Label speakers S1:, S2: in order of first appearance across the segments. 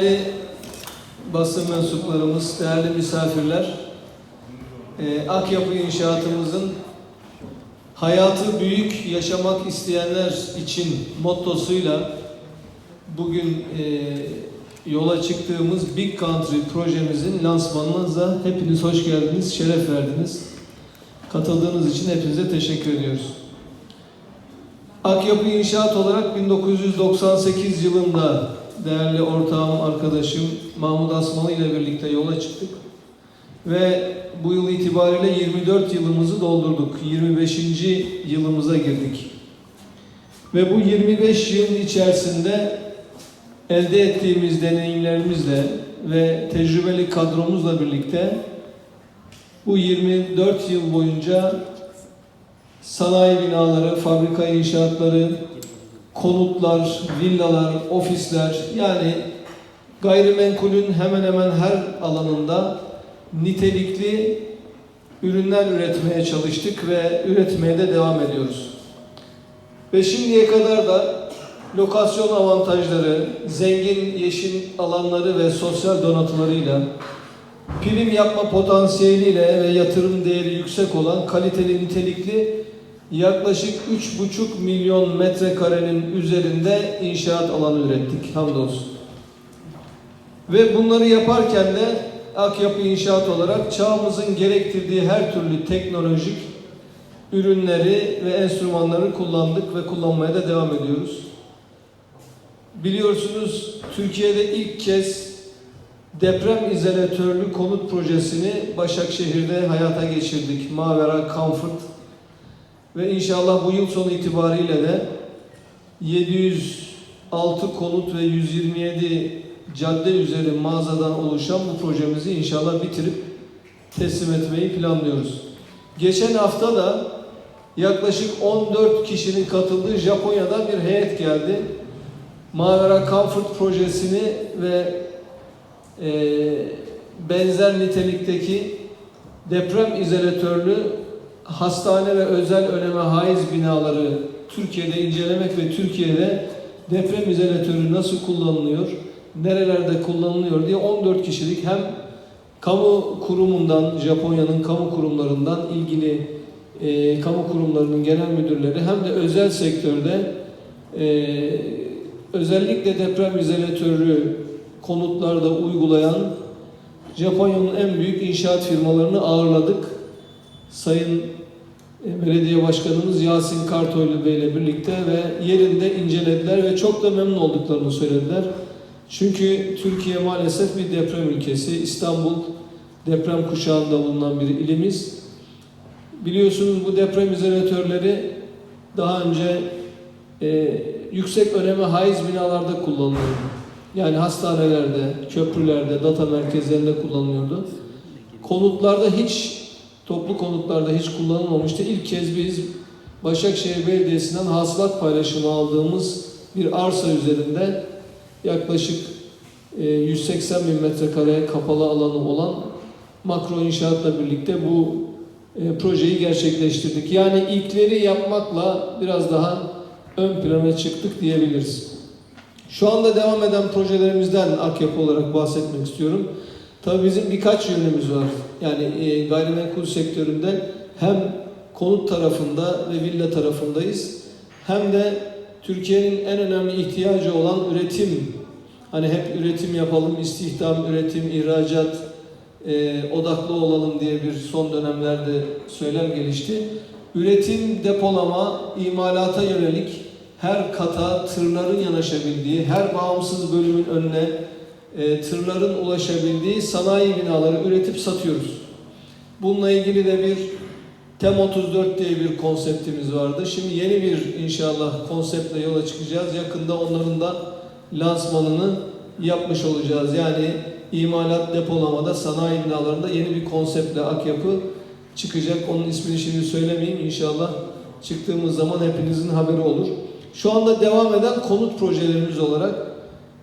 S1: Değerli basın mensuplarımız, değerli misafirler, e, Akyapı inşaatımızın hayatı büyük yaşamak isteyenler için mottosuyla bugün e, yola çıktığımız Big Country projemizin lansmanınıza hepiniz hoş geldiniz, şeref verdiniz. Katıldığınız için hepinize teşekkür ediyoruz. Akyapı İnşaat olarak 1998 yılında değerli ortağım, arkadaşım Mahmut Asmalı ile birlikte yola çıktık. Ve bu yıl itibariyle 24 yılımızı doldurduk. 25. yılımıza girdik. Ve bu 25 yılın içerisinde elde ettiğimiz deneyimlerimizle ve tecrübeli kadromuzla birlikte bu 24 yıl boyunca sanayi binaları, fabrika inşaatları, konutlar, villalar, ofisler yani gayrimenkulün hemen hemen her alanında nitelikli ürünler üretmeye çalıştık ve üretmeye de devam ediyoruz. Ve şimdiye kadar da lokasyon avantajları, zengin yeşil alanları ve sosyal donatılarıyla prim yapma potansiyeliyle ve yatırım değeri yüksek olan kaliteli nitelikli yaklaşık 3,5 milyon metrekarenin üzerinde inşaat alanı ürettik hamdolsun. Ve bunları yaparken de Akyapı İnşaat olarak çağımızın gerektirdiği her türlü teknolojik ürünleri ve enstrümanları kullandık ve kullanmaya da devam ediyoruz. Biliyorsunuz Türkiye'de ilk kez deprem izolatörlü konut projesini Başakşehir'de hayata geçirdik. Mavera Comfort ve inşallah bu yıl sonu itibariyle de 706 konut ve 127 cadde üzeri mağazadan oluşan bu projemizi inşallah bitirip teslim etmeyi planlıyoruz. Geçen hafta da yaklaşık 14 kişinin katıldığı Japonya'dan bir heyet geldi. Mavera Comfort projesini ve e, benzer nitelikteki deprem izolatörlü hastane ve özel öneme haiz binaları Türkiye'de incelemek ve Türkiye'de deprem izolatörü nasıl kullanılıyor, nerelerde kullanılıyor diye 14 kişilik hem kamu kurumundan, Japonya'nın kamu kurumlarından ilgili e, kamu kurumlarının genel müdürleri hem de özel sektörde e, özellikle deprem izolatörü konutlarda uygulayan Japonya'nın en büyük inşaat firmalarını ağırladık. Sayın e, Belediye Başkanımız Yasin Kartoylu Bey ile birlikte ve yerinde incelediler ve çok da memnun olduklarını söylediler. Çünkü Türkiye maalesef bir deprem ülkesi. İstanbul deprem kuşağında bulunan bir ilimiz. Biliyorsunuz bu deprem izolatörleri daha önce e, yüksek öneme haiz binalarda kullanılıyordu. Yani hastanelerde, köprülerde, data merkezlerinde kullanılıyordu. Konutlarda hiç, toplu konutlarda hiç kullanılmamıştı. İlk kez biz Başakşehir Belediyesi'nden hasılat paylaşımı aldığımız bir arsa üzerinde yaklaşık 180 bin metrekare kapalı alanı olan makro inşaatla birlikte bu e, projeyi gerçekleştirdik. Yani ilkleri yapmakla biraz daha ön plana çıktık diyebiliriz. Şu anda devam eden projelerimizden Akyapı olarak bahsetmek istiyorum. Tabii bizim birkaç yönümüz var. Yani e, gayrimenkul sektöründe hem konut tarafında ve villa tarafındayız. Hem de Türkiye'nin en önemli ihtiyacı olan üretim. Hani hep üretim yapalım, istihdam, üretim, ihracat e, odaklı olalım diye bir son dönemlerde söylem gelişti. Üretim, depolama, imalata yönelik her kata tırların yanaşabildiği, her bağımsız bölümün önüne e, tırların ulaşabildiği sanayi binaları üretip satıyoruz. Bununla ilgili de bir TEM 34 diye bir konseptimiz vardı. Şimdi yeni bir inşallah konseptle yola çıkacağız. Yakında onların da lansmanını yapmış olacağız. Yani imalat depolamada sanayi binalarında yeni bir konseptle Akyapı çıkacak. Onun ismini şimdi söylemeyeyim. İnşallah çıktığımız zaman hepinizin haberi olur. Şu anda devam eden konut projelerimiz olarak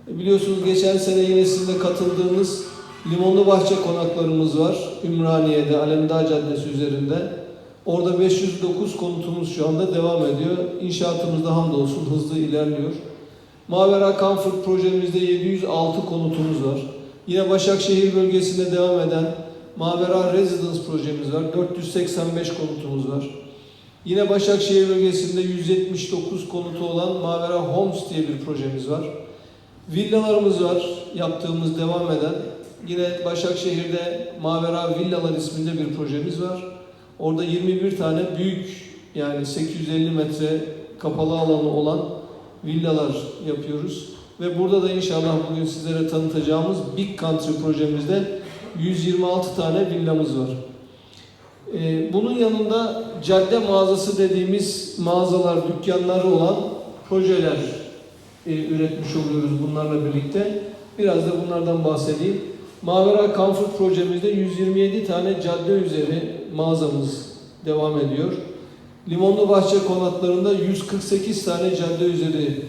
S1: biliyorsunuz geçen sene yine sizin de katıldığınız Limonlu Bahçe konaklarımız var. Ümraniye'de, Alemdağ Caddesi üzerinde. Orada 509 konutumuz şu anda devam ediyor. İnşaatımız da hamdolsun hızlı ilerliyor. Mavera Comfort projemizde 706 konutumuz var. Yine Başakşehir bölgesinde devam eden Mavera Residence projemiz var. 485 konutumuz var. Yine Başakşehir bölgesinde 179 konutu olan Mavera Homes diye bir projemiz var. Villalarımız var yaptığımız devam eden. Yine Başakşehir'de Mavera Villalar isminde bir projemiz var. Orada 21 tane büyük yani 850 metre kapalı alanı olan villalar yapıyoruz. Ve burada da inşallah bugün sizlere tanıtacağımız Big Country projemizde 126 tane villamız var. Ee, bunun yanında cadde mağazası dediğimiz mağazalar, dükkanları olan projeler e, üretmiş oluyoruz bunlarla birlikte. Biraz da bunlardan bahsedeyim. Mavera Comfort projemizde 127 tane cadde üzeri mağazamız devam ediyor. Limonlu Bahçe konaklarında 148 tane cadde üzeri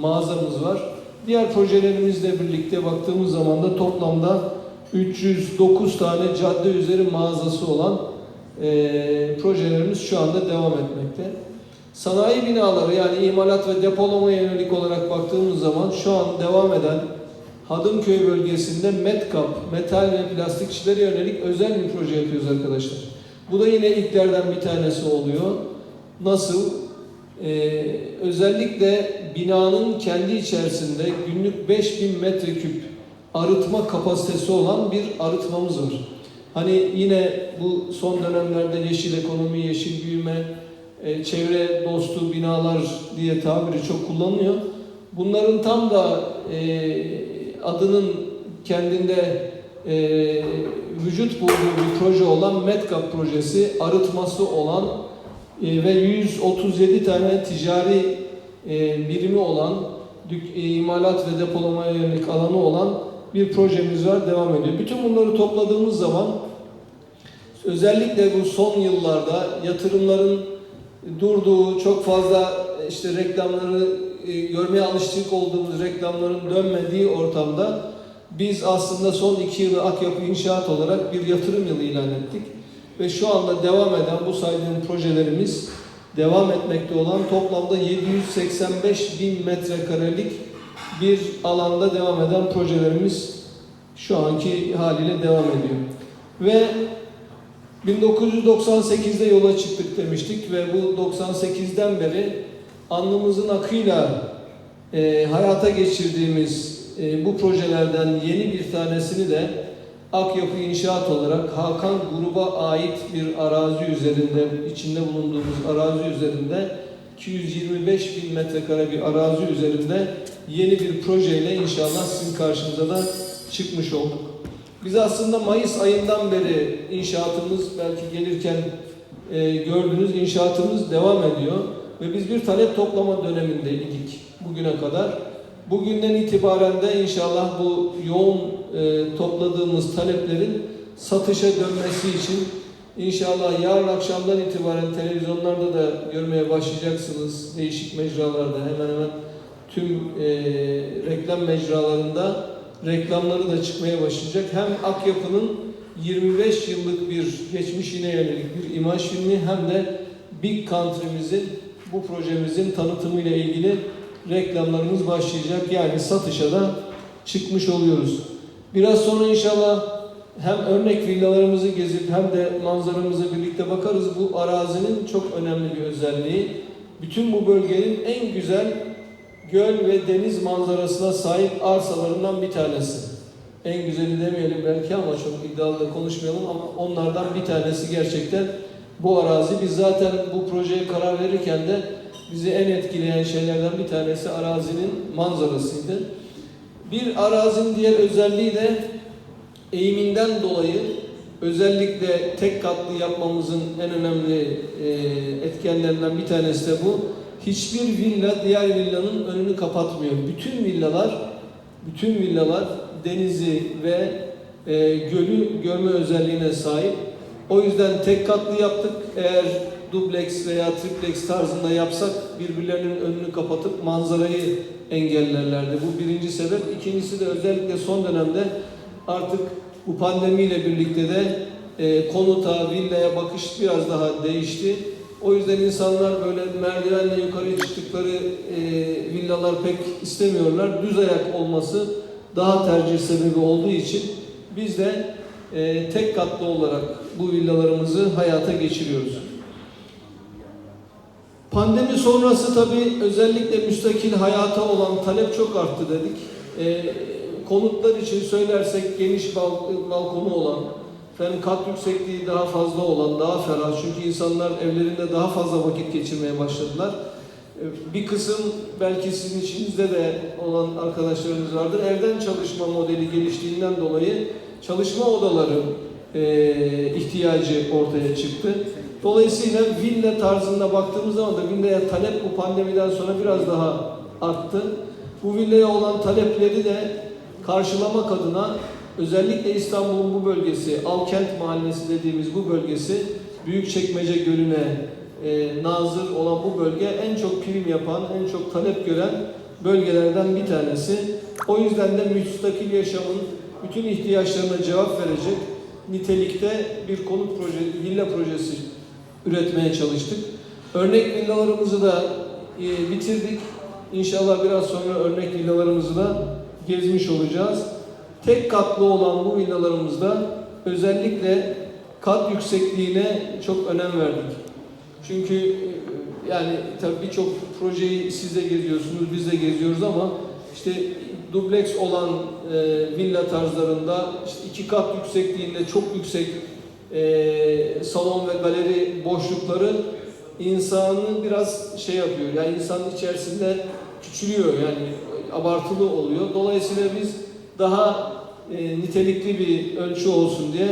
S1: mağazamız var. Diğer projelerimizle birlikte baktığımız zaman da toplamda 309 tane cadde üzeri mağazası olan eee, projelerimiz şu anda devam etmekte. Sanayi binaları yani imalat ve depolamaya yönelik olarak baktığımız zaman şu an devam eden Hadımköy bölgesinde Metkap, metal ve plastikçilere yönelik özel bir proje yapıyoruz arkadaşlar. Bu da yine ilklerden bir tanesi oluyor. Nasıl? Ee, özellikle binanın kendi içerisinde günlük 5000 metreküp arıtma kapasitesi olan bir arıtmamız var. Hani yine bu son dönemlerde yeşil ekonomi, yeşil büyüme, e, çevre dostu binalar diye tabiri çok kullanılıyor. Bunların tam da e, adının kendinde e, vücut bulduğu bir proje olan Metkap projesi, arıtması olan e, ve 137 tane ticari e, birimi olan, dük- e, imalat ve depolamaya yönelik alanı olan bir projemiz var, devam ediyor. Bütün bunları topladığımız zaman özellikle bu son yıllarda yatırımların durduğu, çok fazla işte reklamları e, görmeye alıştık olduğumuz reklamların dönmediği ortamda biz aslında son iki yılı Akyapı İnşaat olarak bir yatırım yılı ilan ettik. Ve şu anda devam eden bu saydığım projelerimiz devam etmekte olan toplamda 785 bin metrekarelik bir alanda devam eden projelerimiz şu anki haliyle devam ediyor. Ve 1998'de yola çıktık demiştik ve bu 98'den beri alnımızın akıyla e, hayata geçirdiğimiz e, bu projelerden yeni bir tanesini de Akyapı İnşaat olarak Hakan Gruba ait bir arazi üzerinde, içinde bulunduğumuz arazi üzerinde 225 bin metrekare bir arazi üzerinde yeni bir projeyle inşallah sizin karşınıza da çıkmış olduk. Biz aslında Mayıs ayından beri inşaatımız belki gelirken e, gördüğünüz inşaatımız devam ediyor ve biz bir talep toplama dönemindeydik bugüne kadar. Bugünden itibaren de inşallah bu yoğun e, topladığımız taleplerin satışa dönmesi için inşallah yarın akşamdan itibaren televizyonlarda da görmeye başlayacaksınız. Değişik mecralarda hemen hemen tüm e, reklam mecralarında reklamları da çıkmaya başlayacak. Hem Akyapı'nın 25 yıllık bir geçmişine yönelik bir imaj filmi hem de Big Country'mizin bu projemizin tanıtımıyla ilgili reklamlarımız başlayacak. Yani satışa da çıkmış oluyoruz. Biraz sonra inşallah hem örnek villalarımızı gezip hem de manzaramıza birlikte bakarız. Bu arazinin çok önemli bir özelliği. Bütün bu bölgenin en güzel göl ve deniz manzarasına sahip arsalarından bir tanesi. En güzeli demeyelim belki ama çok iddialı da konuşmayalım ama onlardan bir tanesi gerçekten bu arazi. Biz zaten bu projeye karar verirken de bizi en etkileyen şeylerden bir tanesi arazinin manzarasıydı. Bir arazinin diğer özelliği de eğiminden dolayı özellikle tek katlı yapmamızın en önemli e, etkenlerinden bir tanesi de bu. Hiçbir villa diğer villanın önünü kapatmıyor. Bütün villalar bütün villalar denizi ve e, gölü görme özelliğine sahip. O yüzden tek katlı yaptık. Eğer dubleks veya triplex tarzında yapsak birbirlerinin önünü kapatıp manzarayı engellerlerdi. Bu birinci sebep. İkincisi de özellikle son dönemde artık bu pandemiyle birlikte de e, konuta, villaya bakış biraz daha değişti. O yüzden insanlar böyle merdivenle yukarı çıktıkları e, villalar pek istemiyorlar. Düz ayak olması daha tercih sebebi olduğu için biz de e, tek katlı olarak bu villalarımızı hayata geçiriyoruz. Pandemi sonrası tabii özellikle müstakil hayata olan talep çok arttı dedik. E, konutlar için söylersek geniş bal- balkonu olan, efendim kat yüksekliği daha fazla olan, daha ferah. Çünkü insanlar evlerinde daha fazla vakit geçirmeye başladılar. E, Bir kısım belki sizin içinizde de olan arkadaşlarımız vardır. Evden çalışma modeli geliştiğinden dolayı çalışma odaları e, ihtiyacı ortaya çıktı. Dolayısıyla villa tarzında baktığımız zaman da villaya talep bu pandemiden sonra biraz daha arttı. Bu villaya olan talepleri de karşılamak adına özellikle İstanbul'un bu bölgesi, Alkent Mahallesi dediğimiz bu bölgesi Büyükçekmece Gölü'ne e, nazır olan bu bölge en çok prim yapan, en çok talep gören bölgelerden bir tanesi. O yüzden de müstakil yaşamın bütün ihtiyaçlarına cevap verecek nitelikte bir konut proje, villa projesi üretmeye çalıştık. Örnek villalarımızı da e, bitirdik. İnşallah biraz sonra örnek villalarımızı da gezmiş olacağız. Tek katlı olan bu villalarımızda özellikle kat yüksekliğine çok önem verdik. Çünkü e, yani tabii birçok projeyi siz de geziyorsunuz, biz de geziyoruz ama işte dubleks olan e, villa tarzlarında işte iki kat yüksekliğinde çok yüksek e, salon ve galeri boşlukları insanı biraz şey yapıyor. Yani insanın içerisinde küçülüyor yani abartılı oluyor. Dolayısıyla biz daha e, nitelikli bir ölçü olsun diye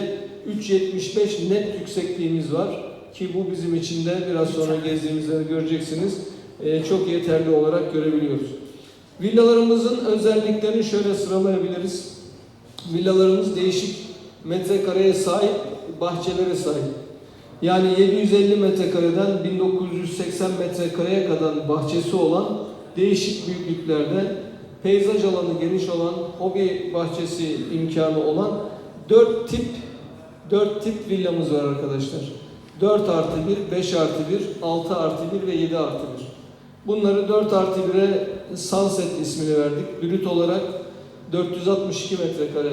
S1: 3.75 net yüksekliğimiz var ki bu bizim için de biraz sonra gezdiğimizde göreceksiniz e, çok yeterli olarak görebiliyoruz. Villalarımızın özelliklerini şöyle sıralayabiliriz. Villalarımız değişik metrekareye sahip, bahçelere sahip. Yani 750 metrekareden 1980 metrekareye kadar bahçesi olan değişik büyüklüklerde peyzaj alanı geniş olan, hobi bahçesi imkanı olan 4 tip 4 tip villamız var arkadaşlar. 4 artı 1, 5 artı 1, 6 artı 1 ve 7 artı 1. Bunları 4 artı 1'e Sunset ismini verdik. Brüt olarak 462 metrekare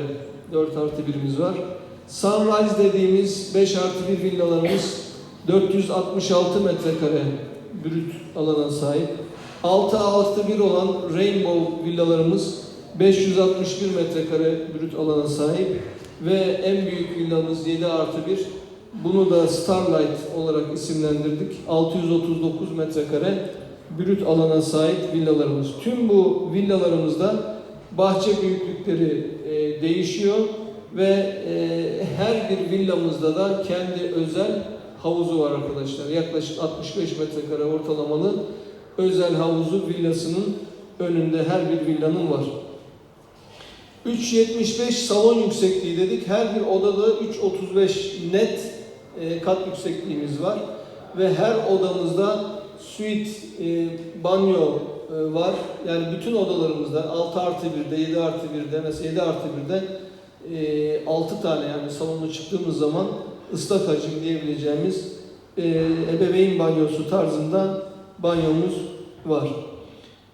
S1: 4 artı 1'imiz var. Sunrise dediğimiz 5 artı 1 villalarımız 466 metrekare brüt alana sahip. 6 artı 1 olan Rainbow villalarımız 561 metrekare brüt alana sahip. Ve en büyük villamız 7 artı 1. Bunu da Starlight olarak isimlendirdik. 639 metrekare brüt alana sahip villalarımız. Tüm bu villalarımızda bahçe büyüklükleri e, değişiyor ve e, her bir villamızda da kendi özel havuzu var arkadaşlar. Yaklaşık 65 metrekare ortalamalı özel havuzu villasının önünde her bir villanın var. 3.75 salon yüksekliği dedik. Her bir odada 3.35 net e, kat yüksekliğimiz var. Ve her odamızda suite, e, banyo e, var. Yani bütün odalarımızda 6 artı 1'de, 7 artı 1'de, mesela 7 artı 1'de e, 6 tane yani salona çıktığımız zaman ıslak hacim diyebileceğimiz ebeveyn banyosu tarzında banyomuz var.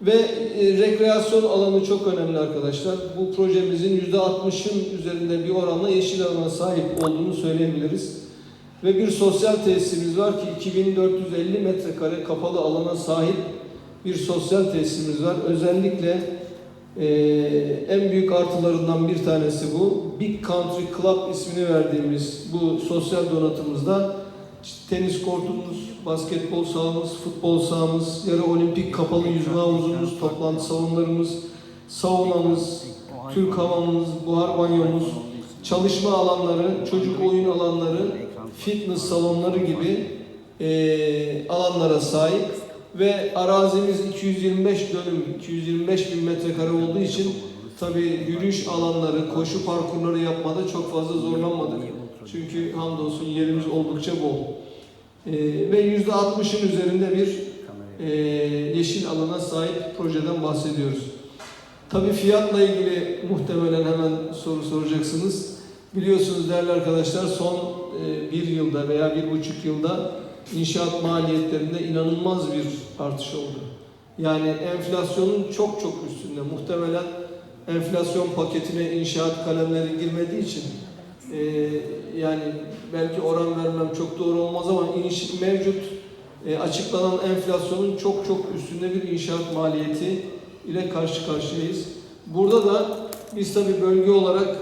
S1: Ve e, rekreasyon alanı çok önemli arkadaşlar. Bu projemizin %60'ın üzerinde bir oranla yeşil alana sahip olduğunu söyleyebiliriz. Ve bir sosyal tesisimiz var ki 2450 metrekare kapalı alana sahip bir sosyal tesisimiz var. Özellikle e, en büyük artılarından bir tanesi bu. Big Country Club ismini verdiğimiz bu sosyal donatımızda tenis kortumuz, basketbol sahamız, futbol sahamız, yarı olimpik kapalı yüzme havuzumuz, toplantı salonlarımız, saunamız, Türk hamamımız, buhar banyomuz, çalışma alanları, çocuk oyun alanları, fitness salonları gibi e, alanlara sahip ve arazimiz 225 dönüm, 225 bin metrekare olduğu için tabi yürüyüş alanları, koşu parkurları yapmada çok fazla zorlanmadık. Çünkü hamdolsun yerimiz oldukça bol. E, ve %60'ın üzerinde bir e, yeşil alana sahip projeden bahsediyoruz. Tabii fiyatla ilgili muhtemelen hemen soru soracaksınız. Biliyorsunuz değerli arkadaşlar son e, bir yılda veya bir buçuk yılda inşaat maliyetlerinde inanılmaz bir artış oldu. Yani enflasyonun çok çok üstünde. Muhtemelen enflasyon paketine inşaat kalemleri girmediği için e, yani belki oran vermem çok doğru olmaz ama inş, mevcut e, açıklanan enflasyonun çok çok üstünde bir inşaat maliyeti ile karşı karşıyayız. Burada da biz tabii bölge olarak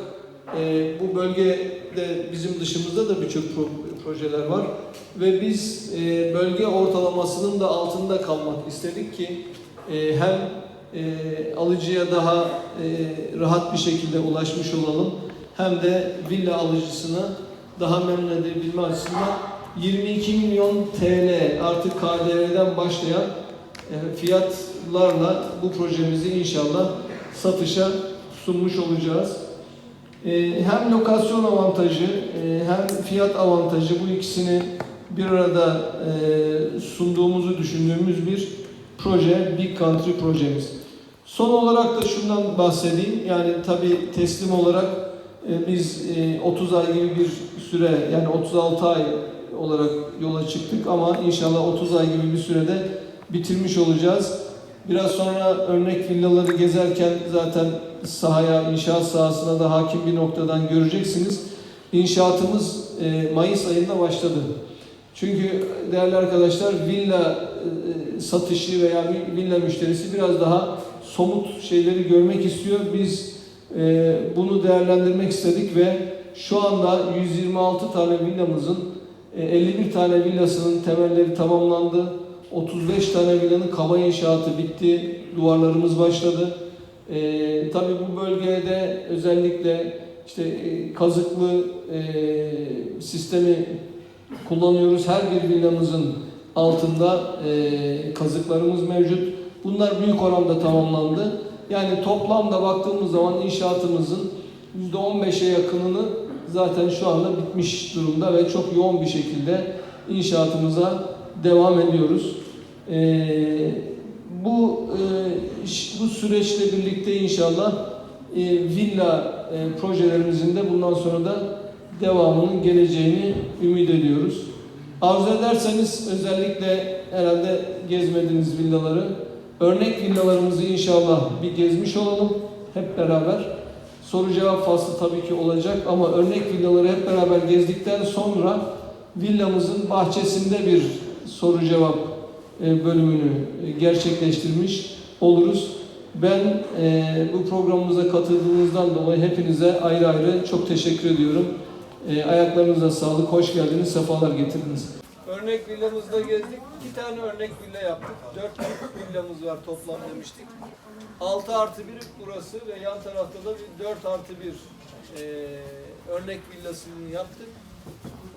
S1: e, bu bölgede bizim dışımızda da birçok pro- projeler var ve biz e, bölge ortalamasının da altında kalmak istedik ki e, hem e, alıcıya daha e, rahat bir şekilde ulaşmış olalım hem de villa alıcısına daha memnun edebilme açısından 22 milyon TL artık KDV'den başlayan e, fiyatlarla bu projemizi inşallah satışa sunmuş olacağız. E, Hem lokasyon avantajı e, hem fiyat avantajı bu ikisini bir arada sunduğumuzu düşündüğümüz bir proje, Big Country projemiz. Son olarak da şundan bahsedeyim. Yani tabii teslim olarak biz e, 30 ay gibi bir süre yani 36 ay olarak yola çıktık ama inşallah 30 ay gibi bir sürede bitirmiş olacağız. Biraz sonra örnek villaları gezerken zaten sahaya, inşaat sahasına da hakim bir noktadan göreceksiniz. İnşaatımız e, Mayıs ayında başladı. Çünkü değerli arkadaşlar villa e, satışı veya villa müşterisi biraz daha somut şeyleri görmek istiyor. Biz e, bunu değerlendirmek istedik ve şu anda 126 tane villamızın e, 51 tane villasının temelleri tamamlandı. 35 tane villanın kaba inşaatı bitti. Duvarlarımız başladı. E, tabii bu bölgede özellikle işte e, kazıklı e, sistemi kullanıyoruz. Her bir villamızın altında e, kazıklarımız mevcut. Bunlar büyük oranda tamamlandı. Yani toplamda baktığımız zaman inşaatımızın %15'e yakınını zaten şu anda bitmiş durumda ve çok yoğun bir şekilde inşaatımıza devam ediyoruz. Ee, bu e, bu süreçle birlikte inşallah e, villa e, projelerimizin de bundan sonra da devamının geleceğini ümit ediyoruz. Arzu ederseniz özellikle herhalde gezmediğiniz villaları, örnek villalarımızı inşallah bir gezmiş olalım hep beraber. Soru cevap faslı tabii ki olacak ama örnek villaları hep beraber gezdikten sonra villamızın bahçesinde bir soru cevap e, bölümünü e, gerçekleştirmiş oluruz. Ben e, bu programımıza katıldığınızdan dolayı hepinize ayrı ayrı çok teşekkür ediyorum. Ayaklarınıza sağlık, hoş geldiniz, sefalar getirdiniz. Örnek villamızda gezdik. İki tane örnek villa yaptık. Dört büyük villamız var toplam demiştik. 6 artı 1 burası ve yan tarafta da bir 4 artı 1 örnek villasını yaptık.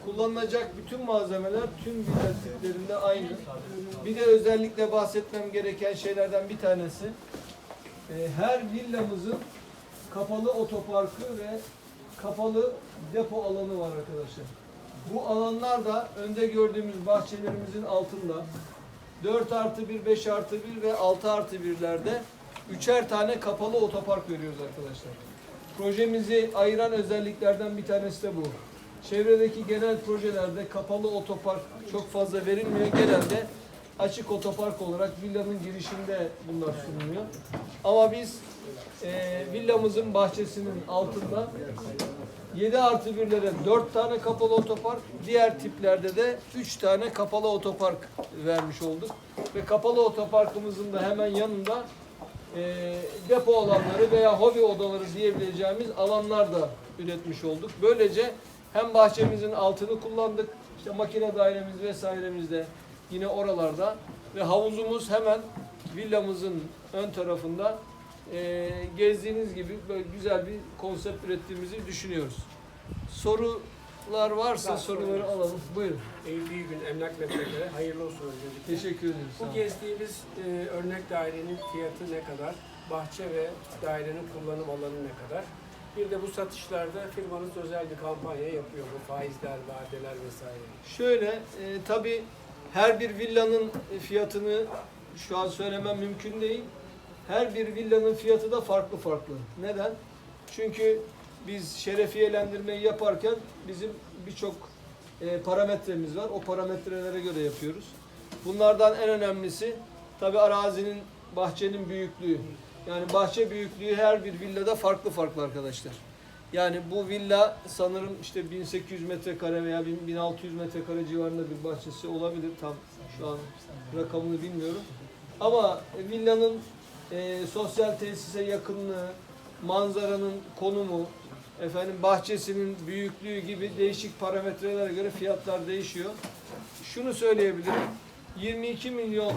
S1: Kullanılacak bütün malzemeler tüm villa tiplerinde aynı. Bir de özellikle bahsetmem gereken şeylerden bir tanesi e, her villamızın kapalı otoparkı ve kapalı depo alanı var arkadaşlar. Bu alanlar da önde gördüğümüz bahçelerimizin altında 4 artı 1, 5 artı 1 ve 6 artı 1'lerde üçer tane kapalı otopark veriyoruz arkadaşlar. Projemizi ayıran özelliklerden bir tanesi de bu. Çevredeki genel projelerde kapalı otopark çok fazla verilmiyor. Genelde açık otopark olarak villanın girişinde bunlar sunuluyor. Ama biz e, villamızın bahçesinin altında 7 artı 1'lere 4 tane kapalı otopark, diğer tiplerde de 3 tane kapalı otopark vermiş olduk. Ve kapalı otoparkımızın da hemen yanında e, depo alanları veya hobi odaları diyebileceğimiz alanlar da üretmiş olduk. Böylece hem bahçemizin altını kullandık, işte makine dairemiz vesairemizde yine oralarda ve havuzumuz hemen villamızın ön tarafında e, gezdiğiniz gibi böyle güzel bir konsept ürettiğimizi düşünüyoruz. Sorular varsa
S2: Var,
S1: soruları alalım. Buyurun.
S2: Evliliği gün emlak metrekare hayırlı olsun öncelikle.
S1: Teşekkür ederiz. Sağ
S2: Bu
S1: olun.
S2: gezdiğimiz e, örnek dairenin fiyatı ne kadar? Bahçe ve dairenin kullanım alanı ne kadar? Bir de bu satışlarda firmanız özel bir kampanya yapıyor mu? Faizler, vadeler vesaire.
S1: Şöyle, e, tabii her bir villanın fiyatını şu an söylemem mümkün değil. Her bir villanın fiyatı da farklı farklı. Neden? Çünkü biz şerefiyelendirmeyi yaparken bizim birçok e, parametremiz var. O parametrelere göre yapıyoruz. Bunlardan en önemlisi tabi arazinin, bahçenin büyüklüğü. Yani bahçe büyüklüğü her bir villada farklı farklı arkadaşlar. Yani bu villa sanırım işte 1800 metrekare veya 1000 1600 metrekare civarında bir bahçesi olabilir. Tam şu an rakamını bilmiyorum. Ama villanın e, sosyal tesise yakınlığı, manzaranın konumu, efendim bahçesinin büyüklüğü gibi değişik parametrelere göre fiyatlar değişiyor. Şunu söyleyebilirim. 22 milyon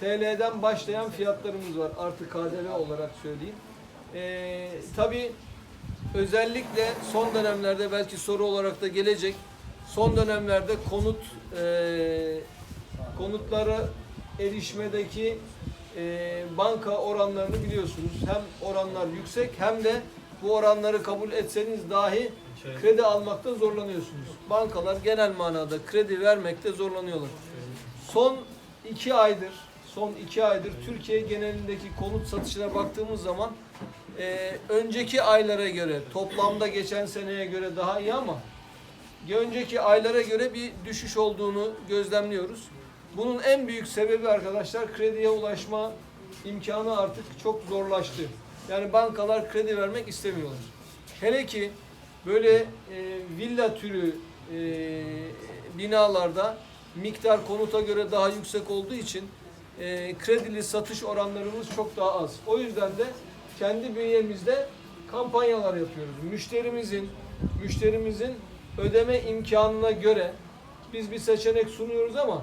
S1: TL'den başlayan fiyatlarımız var. Artı KDV olarak söyleyeyim. Ee, tabii özellikle son dönemlerde belki soru olarak da gelecek. Son dönemlerde konut e, konutlara erişmedeki e, banka oranlarını biliyorsunuz. Hem oranlar yüksek hem de bu oranları kabul etseniz dahi kredi almakta zorlanıyorsunuz. Bankalar genel manada kredi vermekte zorlanıyorlar. Son iki aydır, son iki aydır Türkiye genelindeki konut satışına baktığımız zaman e, önceki aylara göre, toplamda geçen seneye göre daha iyi ama önceki aylara göre bir düşüş olduğunu gözlemliyoruz. Bunun en büyük sebebi arkadaşlar krediye ulaşma imkanı artık çok zorlaştı. Yani bankalar kredi vermek istemiyorlar. Hele ki böyle e, villa türü e, binalarda miktar konuta göre daha yüksek olduğu için e, kredili satış oranlarımız çok daha az. O yüzden de kendi bünyemizde kampanyalar yapıyoruz. Müşterimizin müşterimizin ödeme imkanına göre biz bir seçenek sunuyoruz ama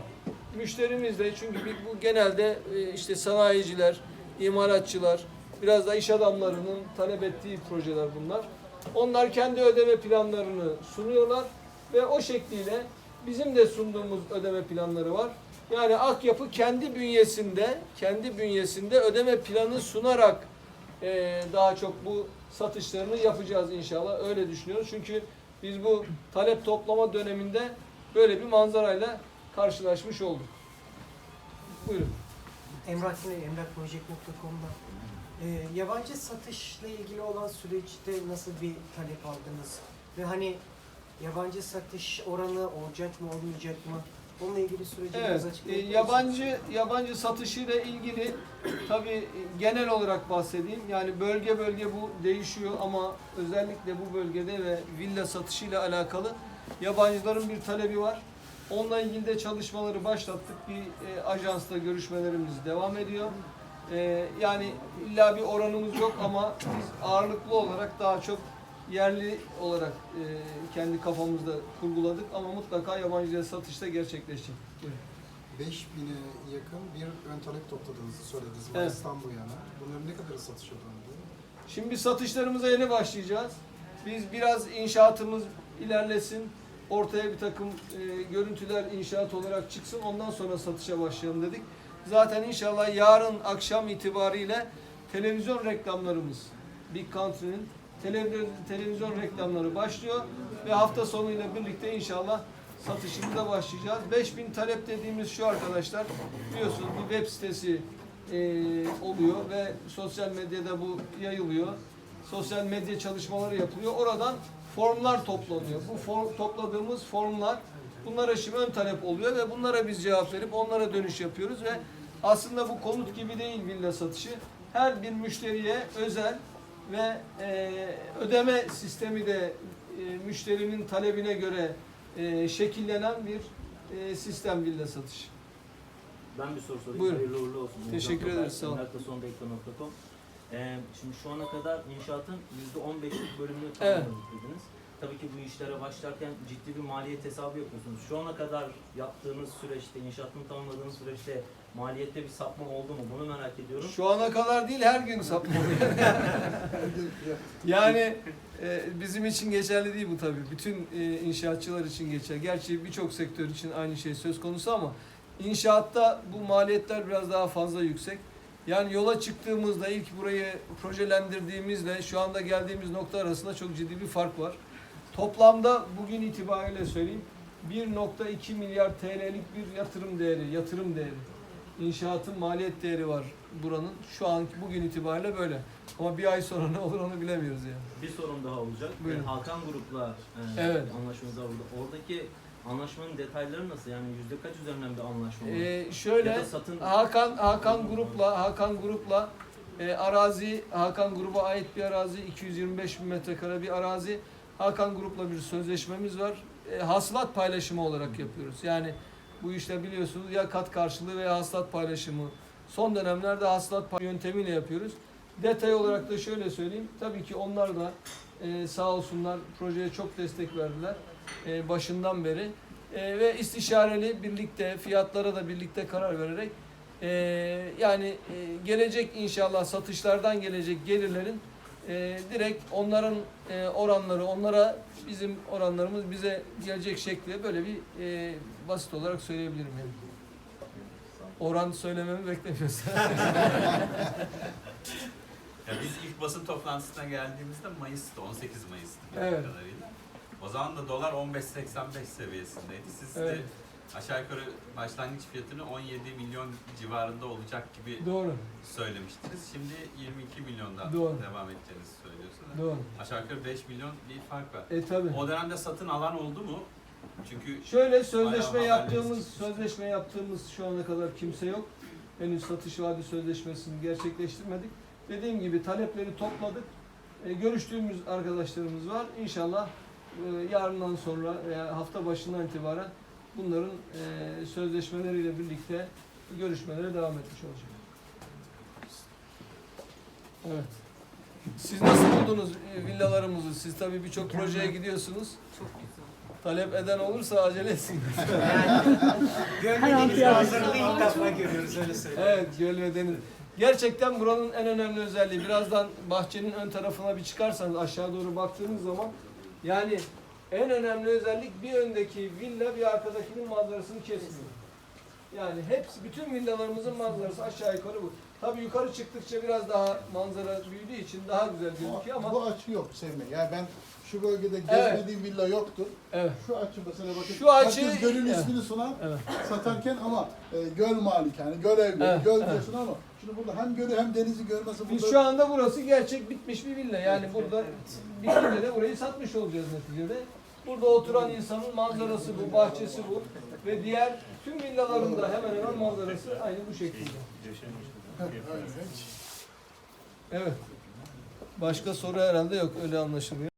S1: müşterimiz de çünkü bu genelde e, işte sanayiciler, imalatçılar, biraz da iş adamlarının talep ettiği projeler bunlar. Onlar kendi ödeme planlarını sunuyorlar ve o şekliyle bizim de sunduğumuz ödeme planları var. Yani Akyapı kendi bünyesinde, kendi bünyesinde ödeme planı sunarak e, daha çok bu satışlarını yapacağız inşallah. Öyle düşünüyoruz. Çünkü biz bu talep toplama döneminde böyle bir manzarayla karşılaşmış olduk. Buyurun.
S3: Emrah yine emrahproject.com'da ee, yabancı satışla ilgili olan süreçte nasıl bir talep aldınız? Ve hani yabancı satış oranı olacak mı olmayacak mı? Onunla ilgili süreci
S1: Evet,
S3: biraz
S1: e,
S3: açıklayabilir misiniz?
S1: yabancı yabancı satışıyla ilgili tabii genel olarak bahsedeyim. Yani bölge bölge bu değişiyor ama özellikle bu bölgede ve villa satışıyla alakalı yabancıların bir talebi var. Onunla ilgili de çalışmaları başlattık. Bir e, ajansla görüşmelerimiz devam ediyor. E, yani illa bir oranımız yok ama biz ağırlıklı olarak daha çok yerli olarak e, kendi kafamızda kurguladık ama mutlaka yabancıya satışta gerçekleşecek. Buyurun.
S4: 5000'e yakın bir ön talep topladığınızı söylediniz
S1: Evet.
S4: Mayıs'tan bu yana. Bunların ne kadarı satışa döndü?
S1: Şimdi satışlarımıza yeni başlayacağız. Biz biraz inşaatımız ilerlesin. Ortaya bir takım e, görüntüler inşaat olarak çıksın. Ondan sonra satışa başlayalım dedik. Zaten inşallah yarın akşam itibariyle televizyon reklamlarımız Big Country'nin televizyon, reklamları başlıyor ve hafta sonuyla birlikte inşallah satışımıza başlayacağız. 5000 talep dediğimiz şu arkadaşlar biliyorsunuz bir web sitesi e, oluyor ve sosyal medyada bu yayılıyor. Sosyal medya çalışmaları yapılıyor. Oradan formlar toplanıyor. Bu form, topladığımız formlar bunlara şimdi ön talep oluyor ve bunlara biz cevap verip onlara dönüş yapıyoruz ve aslında bu konut gibi değil villa satışı. Her bir müşteriye özel ve e, ödeme sistemi de e, müşterinin talebine göre e, şekillenen bir e, sistem villa satışı.
S5: Ben bir soru sorayım.
S1: Buyurun.
S5: Hayırlı uğurlu olsun.
S1: Teşekkür ederiz, sağ olun.
S5: Ee, Şimdi şu ana kadar inşaatın %15'lik bölümünü
S1: Evet.
S5: tamamladık dediniz. Tabii ki bu işlere başlarken ciddi bir maliyet hesabı yapıyorsunuz. Şu ana kadar yaptığınız süreçte, inşaatını tamamladığınız süreçte maliyette bir sapma oldu mu? Bunu merak ediyorum.
S1: Şu ana kadar değil her gün sapma oluyor. yani e, bizim için geçerli değil bu tabii. Bütün e, inşaatçılar için geçerli. Gerçi birçok sektör için aynı şey söz konusu ama inşaatta bu maliyetler biraz daha fazla yüksek. Yani yola çıktığımızda ilk burayı projelendirdiğimizle şu anda geldiğimiz nokta arasında çok ciddi bir fark var. Toplamda bugün itibariyle söyleyeyim 1.2 milyar TL'lik bir yatırım değeri, yatırım değeri. İnşaatın maliyet değeri var buranın. Şu anki bugün itibariyle böyle. Ama bir ay sonra ne olur onu bilemiyoruz yani.
S5: Bir sorun daha olacak.
S1: Buyurun.
S5: Ee, Hakan Grup'la e,
S1: Evet.
S5: anlaşmamız var burada. Oradaki Anlaşmanın detayları nasıl? Yani yüzde kaç üzerinden bir anlaşma var?
S1: Ee, şöyle
S5: Ya da satın-
S1: Hakan Hakan grupla Hakan grupla e, arazi Hakan gruba ait bir arazi 225 bin metrekare bir arazi Hakan grupla bir sözleşmemiz var. E, hasılat paylaşımı olarak yapıyoruz. Yani bu işte biliyorsunuz ya kat karşılığı veya hasılat paylaşımı. Son dönemlerde hasılat pay- yöntemiyle yapıyoruz. Detay olarak da şöyle söyleyeyim. Tabii ki onlar da e, sağ olsunlar projeye çok destek verdiler. E, başından beri. E, ve istişareli birlikte fiyatlara da birlikte karar vererek e, yani e, gelecek inşallah satışlardan gelecek gelirlerin e, direkt onların e, oranları onlara bizim oranlarımız bize gelecek şekli böyle bir e, basit olarak söyleyebilirim yani. Oran söylememi beklemiyorsun.
S6: Ya biz ilk basın toplantısına geldiğimizde Mayıs'ta, 18 Mayıs'ta bildiğim
S1: Evet.
S6: kadarıyla. O zaman da dolar 15.85 seviyesindeydi. Siz
S1: Evet.
S6: de aşağı yukarı başlangıç fiyatını 17 milyon civarında olacak gibi
S1: Doğru.
S6: söylemiştiniz. Şimdi 22 milyondan
S1: Doğru.
S6: devam edeceğinizi söylüyorsunuz.
S1: Doğru.
S6: Aşağı yukarı 5 milyon bir fark var.
S1: E tabi.
S6: O dönemde satın alan oldu mu? Çünkü
S1: Şöyle sözleşme
S6: Bayağı
S1: yaptığımız sözleşme yaptığımız şu ana kadar kimse yok. Henüz satış vaadi sözleşmesini gerçekleştirmedik. Dediğim gibi talepleri topladık. E, görüştüğümüz arkadaşlarımız var. İnşallah yarından sonra veya hafta başından itibaren bunların e, sözleşmeleriyle birlikte görüşmelere devam etmiş olacak. Evet. Siz nasıl buldunuz e, villalarımızı? Siz tabii birçok projeye gidiyorsunuz.
S3: Çok güzel.
S1: Talep eden olursa acele etsin.
S3: Görmediğimiz manzaralı ilk defa görüyoruz öyle söyleyeyim.
S1: Evet, göl ve deniz. Gerçekten buranın en önemli özelliği birazdan bahçenin ön tarafına bir çıkarsanız aşağı doğru baktığınız zaman yani en önemli özellik bir öndeki villa bir arkadakinin manzarasını kesmiyor. Yani hepsi bütün villalarımızın manzarası aşağı yukarı bu. Tabii yukarı çıktıkça biraz daha manzara büyüdüğü için daha güzel gözüküyor ama
S7: Bu açı yok Semih. Yani ben şu bölgede
S1: Evet.
S7: gezmediğim villa yoktur.
S1: evet.
S7: Şu açı mesela bakın.
S1: Şu açı-
S7: Herkes gölün
S1: Evet.
S7: ismini sunar
S1: Evet.
S7: satarken ama e, göl malikane, göl evleri,
S1: Evet,
S7: göl
S1: evet.
S7: diyorsun ama şimdi burada hem gölü hem denizi görmesi burada
S1: Biz şu anda burası gerçek bitmiş bir villa. Yani burada bitince de burayı satmış olacağız neticede. Burada oturan insanın manzarası bu, bahçesi bu. Ve diğer tüm villaların da hemen hemen manzarası aynı bu şekilde. Evet. Başka soru herhalde yok öyle anlaşılıyor.